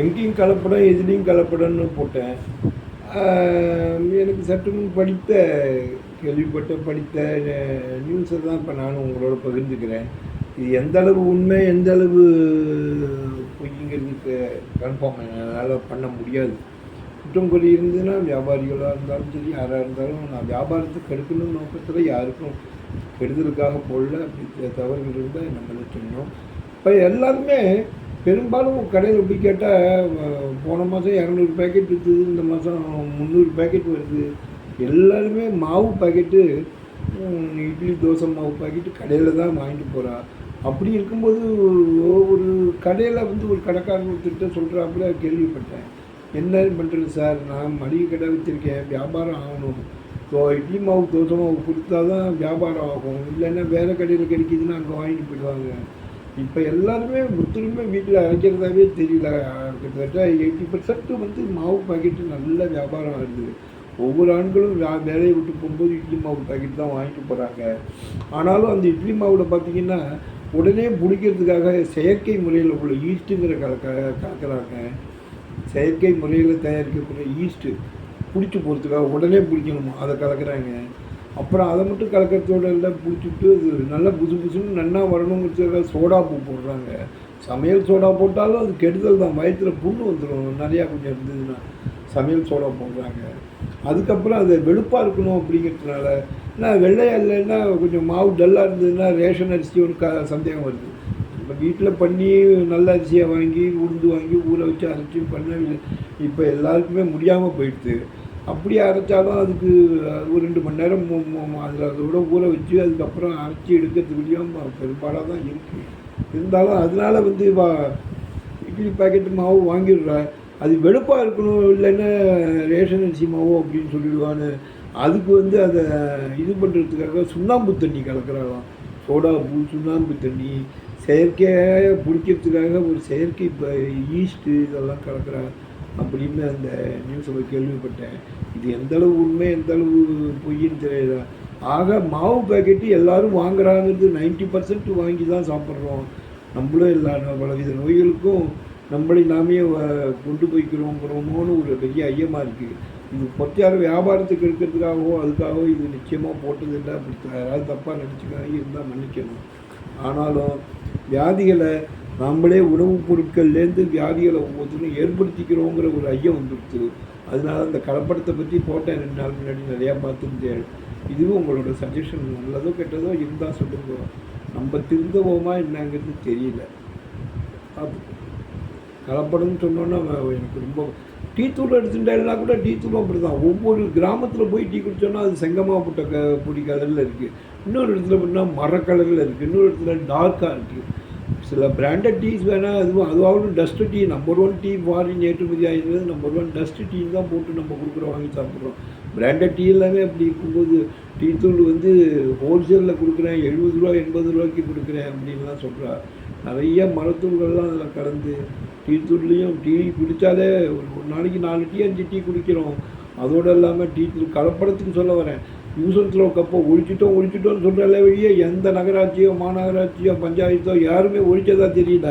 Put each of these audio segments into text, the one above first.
எங்கேயும் கலப்படம் எதுலேயும் கலப்படம்னு போட்டேன். எனக்கு சற்று முன் படித்த கேள்விப்பட்ட படித்த நியூஸை தான் இப்போ நானும் உங்களோட பகிர்ந்துக்கிறேன். இது எந்த அளவு உண்மை எந்த அளவு பொய்ங்கிறதுக்கு கன்ஃபார்ம் என்னால் பண்ண முடியாது. குற்றம் குறை இருந்ததுன்னா வியாபாரிகளாக இருந்தாலும் சரி யாராக இருந்தாலும் நான் வியாபாரத்தை கெடுக்கணும் நோக்கத்தில் யாருக்கும் கெடுதலுக்காக போடல. அப்படி தவறுகள் இருந்தால் நம்ம சொன்னோம் இப்போ எல்லாருமே பெரும்பாலும் கடையில் போய் கேட்டால் போன மாதம் இரநூறு பேக்கெட் விற்றுது இந்த மாதம் முந்நூறு பேக்கெட் வருது. எல்லாருமே மாவு பாக்கெட்டு இட்லி தோசை மாவு பாக்கெட்டு கடையில் தான் வாங்கிட்டு போகிறா அப்படி இருக்கும்போது ஒரு கடையில் வந்து ஒரு கடைக்காரர் ஒருத்தர்கிட்ட சொல்கிறாப்புல கேள்விப்பட்டேன். என்ன பண்ணுறது சார்? நான் மளிகை கடை வச்சுருக்கேன் வியாபாரம் ஆகணும். ஸோ இட்லி மாவு தோசை மாவு கொடுத்தா தான் வியாபாரம் ஆகும். இல்லைன்னா வேறு கடையில் கிடைக்குதுன்னா அங்கே வாங்கிட்டு போயிடுவாங்க. இப்போ எல்லாருமே முற்றிலுமே வீட்டில் அரைக்கிறதாவே தெரியல. கிட்டத்தட்ட எயிட்டி பர்சன்ட் வந்து மாவு பாக்கெட்டு நல்ல வியாபாரம் ஆகுது ஒவ்வொரு ஆண்களும் வே- வேலையை விட்டு போகும்போது இட்லி மாவு பாக்கெட் தான் வாங்கிட்டு போகிறாங்க ஆனாலும் அந்த இட்லி மாவில் பார்த்தீங்கன்னா உடனே பிடிக்கிறதுக்காக செயற்கை முறையில் உள்ள ஈஸ்ட்டுங்கிற கலக்க கலக்கிறாங்க. செயற்கை முறையில் தயாரிக்கக்கூடிய ஈஸ்ட்டு பிடிச்சி போகிறதுக்காக உடனே பிடிக்கணுமா. அதை கலக்கிறாங்க. அப்புறம் அதை மட்டும் கலக்கத்தோடு எல்லாம் பிடிச்சிட்டு அது நல்லா புசு புசுன்னு நன்னா வரணுங்கிறதுக்காக சோடா பூ போடுறாங்க. சமையல் சோடா போட்டாலும் அது கெடுதல் தான். வயிற்றில் புண்ணு வந்துடும் நிறையா கொஞ்சம் இருந்ததுன்னா சமையல் சோடா போடுறாங்க. அதுக்கப்புறம் அது வெளுப்பாக இருக்கணும் அப்படிங்கிறதுனால ஏன்னா வெள்ளையா இல்லைன்னா கொஞ்சம் மாவு டல்லாக இருந்ததுன்னா ரேஷன் அரிசி ஒன்று க சந்தேகம் வருது. இப்போ வீட்டில் பண்ணி நல்ல அரிசியை வாங்கி உளுந்து வாங்கி ஊற வச்சு அரைச்சி பண்ண இப்போ எல்லாருக்குமே முடியாமல் போயிடுது. அப்படி அரைச்சாலும் அதுக்கு ஒரு ரெண்டு மணி நேரம் அதில் அதோட ஊற வச்சு அதுக்கப்புறம் அரைச்சி எடுக்கிறதுக்குள்ளேயும் பெரும்பாலாக தான் இருக்குது இருந்தாலும் அதனால் வந்து வா இட்லி பாக்கெட்டு மாவு வாங்கிடுறா. அது வெளுப்பாக இருக்கணும் இல்லைன்னா ரேஷன் அரிசி மாவோ அப்படின்னு சொல்லிடுவான்னு. அதுக்கு வந்து அதை இது பண்ணுறதுக்காக சுண்ணாம்பு தண்ணி கலக்கிறாங்களாம். சோடா பூ சுண்ணாம்பு தண்ணி செயற்கையாக பிடிக்கிறதுக்காக ஒரு செயற்கை இப்போ ஈஸ்ட்டு இதெல்லாம் கலக்கிறாங்க. அப்படின்னு அந்த நியூஸில் கேள்விப்பட்டேன்? இது எந்த அளவு உண்மை எந்த அளவு பொய்ன்னு தெரியல ஆக மாவு பாக்கெட்டு எல்லாரும் வாங்குறாங்கிறது நைன்ட்டி பர்சன்ட் வாங்கி தான் சாப்பிட்றோம். நம்மளும் எல்லா பலவித நோய்களுக்கும் நம்மளை நாமே கொண்டு போய்க்கிறோங்கிறோமோன்னு ஒரு பெரிய ஐயமாக இருக்குது இது பொத்தியார வியாபாரத்துக்கு எடுக்கிறதுக்காகவோ அதுக்காகவோ இது நிச்சயமாக போட்டதில்லை அப்படி யாராவது தப்பாக நினச்சிக்காக இருந்தால் மன்னிக்கணும். ஆனாலும் வியாதிகளை நாமளே உணவுப் பொருட்கள்லேருந்து வியாதிகளை ஒவ்வொருத்தரும் ஏற்படுத்திக்கிறோங்கிற ஒரு ஐயம் வந்துடுச்சு. அதனால அந்த கலப்படத்தை பற்றி போட்டேன் ரெண்டு நாள் முன்னாடி நிறையா பார்த்துருந்தேன். இதுவும் உங்களோட சஜஷன் நல்லதோ கெட்டதோ இருந்தால் சொல்லுங்க. நம்ம திருந்தவோமா என்னங்கிறது தெரியல. கலப்படம்னு சொன்னோன்னா எனக்கு ரொம்ப டீ தூள் எடுத்துட்டேன்னா கூட டீ தூளும் அப்படி தான் ஒவ்வொரு கிராமத்தில் போய் டீ குடித்தோன்னா அது செங்கமாக போட்ட க பொடி கலரில் இருக்குது இன்னொரு இடத்துல பார்த்தீங்கன்னா மர கலரில் இருக்குது இன்னொரு இடத்துல டார்க்காக இருக்குது சில பிராண்டட் டீஸ் வேணால் அதுவும் அதுவாகவும் dust tea number one tea foreign ஏற்றுமதி ஆகிடுறது நம்பர் ஒன் டஸ்ட் டீ தான் போட்டு நம்ம கொடுக்குறோம் வாங்கி சாப்பிட்றோம். பிராண்டட் டீ எல்லாமே அப்படி இருக்கும்போது டீ தூள் வந்து ஹோல்சேலில் கொடுக்குறேன் எழுபது ரூபா எண்பது ரூபாய்க்கு கொடுக்குறேன் அப்படின்லாம் சொல்கிறா நிறைய மரத்தூள்கள்லாம் அதில் கலந்து டீ தூள்லேயும் டீ குடித்தாலே ஒரு ஒரு நாளைக்கு நாலு டீ அஞ்சு டீ குடிக்கிறோம். அதோடு இல்லாமல் டீ தூள் கலப்படத்துக்கு சொல்ல வரேன். யூசன் கப்போ கப்பை ஒழிச்சிட்டோம் ஒழிச்சிட்டோம்னு சொல்கிறாலே வழியே எந்த நகராட்சியோ மாநகராட்சியோ பஞ்சாயத்தோ யாருமே ஒழிச்சதா தெரியல.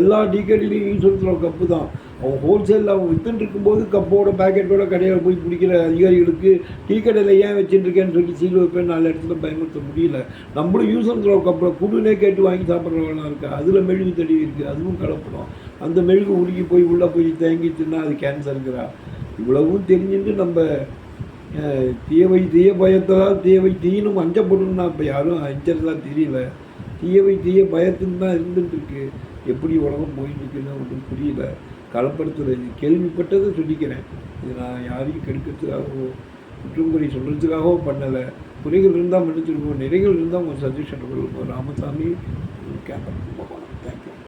எல்லா டீ கடையிலையும் கப்பு தான். அவன் ஹோல்சேலில் அவன் வித்துட்டு இருக்கும்போது கப்போட பேக்கெட்டோட கடையில் போய் பிடிக்கிற அதிகாரிகளுக்கு டீ கடையில் ஏன் வச்சுட்டுருக்கேன்னு சொல்லி சீல் வைப்பேன் நாலு இடத்துல பயமுறுத்த முடியல. நம்மளும் யூஸ் அண்ட் த்ரோ கப்பில் குடுனே கேட்டு வாங்கி சாப்பிட்றவங்களாம் இருக்குது அதில் மெழுகு தெளிவு இருக்குது அதுவும் கலப்படம். அந்த மெழுகு உருகி போய் உள்ளே போய் தேங்கி தின்னா அது கேன்சருங்கிறா இவ்வளவும் தெரிஞ்சுட்டு நம்ம தீயவை தீய பயத்தெல்லாம் தீயவை தீனும் அஞ்சப்படணும்னா இப்போ யாரும் அஞ்சறதா தெரியல. தீயவை தீய பயத்துன்னு தான் இருந்துட்டுருக்கு. எப்படி உலகம் போயிட்டு இருக்குன்னு ஒன்றும் புரியல. களப்படுத்துறது கேள்விப்பட்டதை சொல்லிக்கிறேன். இது நான் யாரையும் கெடுக்கிறதுக்காகவோ குற்றம் குறை சொல்கிறதுக்காகவோ பண்ணலை. குறைகள் இருந்தால் மன்னிச்சிருக்கோம் நிறைகள் இருந்தால் உங்கள் சஜஷன் ராமசாமி கேட்பேன்